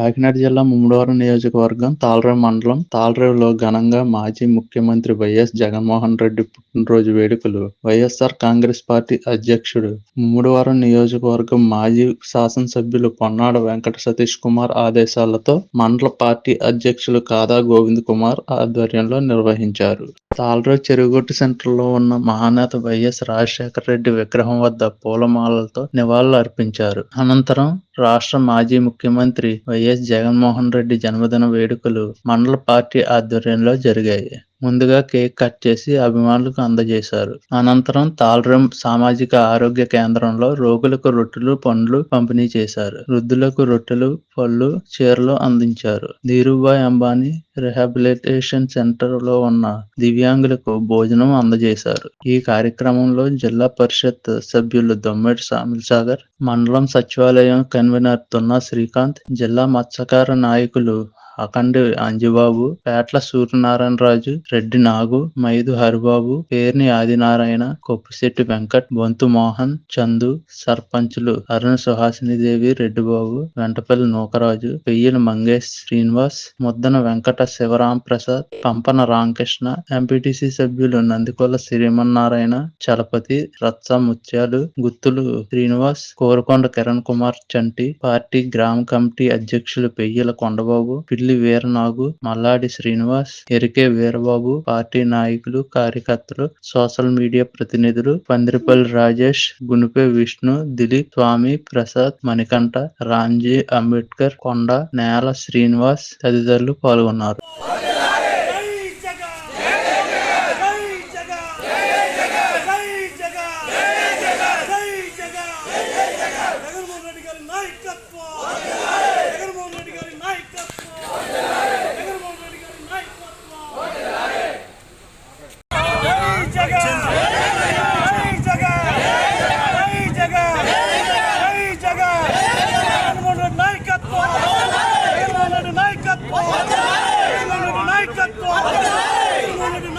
కాకినాడ జిల్లా ముమ్మడివరం నియోజకవర్గం తాళ్రేవు మండలం. తాళ్రేవులో ఘనంగా మాజీ ముఖ్యమంత్రి వైఎస్ జగన్మోహన్ రెడ్డి పుట్టినరోజు వేడుకలు. వైఎస్ఆర్ కాంగ్రెస్ పార్టీ అధ్యక్షుడు. ముమ్మడివరం నియోజకవర్గం మాజీ శాసనసభ్యులు పొన్నాడ వెంకట సతీష్ కుమార్ ఆదేశాలతో మండల పార్టీ అధ్యక్షులు కాదా గోవింద్ కుమార్ ఆధ్వర్యంలో నిర్వహించారు. తాళ్రేవు చెరువుగట్టు సెంటర్లో ఉన్న మహానేత వైఎస్ రాజశేఖర రెడ్డి విగ్రహం వద్ద పూలమాలలతో నివాళులు అర్పించారు అనంతరం రాష్ట్ర మాజీ ముఖ్యమంత్రి వైఎస్ జగన్మోహన్ రెడ్డి జన్మదిన వేడుకలు మండల పార్టీ ఆధ్వర్యంలో జరిగాయి. ముందుగా కేక్ కట్ చేసి అభిమానులకు అందజేశారు. అనంతరం తాళ్రం సామాజిక ఆరోగ్య కేంద్రంలో రోగులకు రొట్టెలు పండ్లు పంపిణీ చేశారు. వృద్ధులకు రొట్టెలు పళ్ళు చీరలు అందించారు. ధీరుభాయ్ అంబానీ రిహాబిలిటేషన్ సెంటర్లో ఉన్న దివ్యాంగులకు భోజనం అందజేశారు. ఈ కార్యక్రమంలో జిల్లా పరిషత్ సభ్యులు దొమ్మెటి సామిల్ సాగర్ మండలం సచివాలయం కన్వీనర్ తున్నా శ్రీకాంత్ జిల్లా మత్స్యకార నాయకులు అఖండ అంజిబాబు పేట్ల సూర్యనారాయణ రాజు రెడ్డి నాగు మైదు హరిబాబు పేర్ని ఆదినారాయణ కొప్పిశెట్టి వెంకట్ బొంతు మోహన్ చందు సర్పంచులు అరుణ సుహాసిని దేవి రెడ్డిబాబు వెంటపల్లి నూకరాజు పెయ్యల మంగేష్ శ్రీనివాస్ ముద్దన వెంకట శివరాం ప్రసాద్ పంపన రామకృష్ణ ఎంపీటీసీ సభ్యులు నందికొల శ్రీమన్నారాయణ చలపతి రత్స ముత్యాలు గుత్తులు శ్రీనివాస్ కోరకొండ కిరణ్ కుమార్ చంటి పార్టీ గ్రామ కమిటీ అధ్యక్షులు పెయ్యల కొండబాబు పిల్లి వీరనాగు మల్లాడి శ్రీనివాస్ ఎరికే వీరబాబు పార్టీ నాయకులు కార్యకర్తలు సోషల్ మీడియా ప్రతినిధులు పందిరిపల్లి రాజేష్ గునిపే విష్ణు దిలీప్ స్వామి ప్రసాద్ మణికంఠ రాంజీ అంబేద్కర్ కొండ నేల శ్రీనివాస్ తదితరులు పాల్గొన్నారు.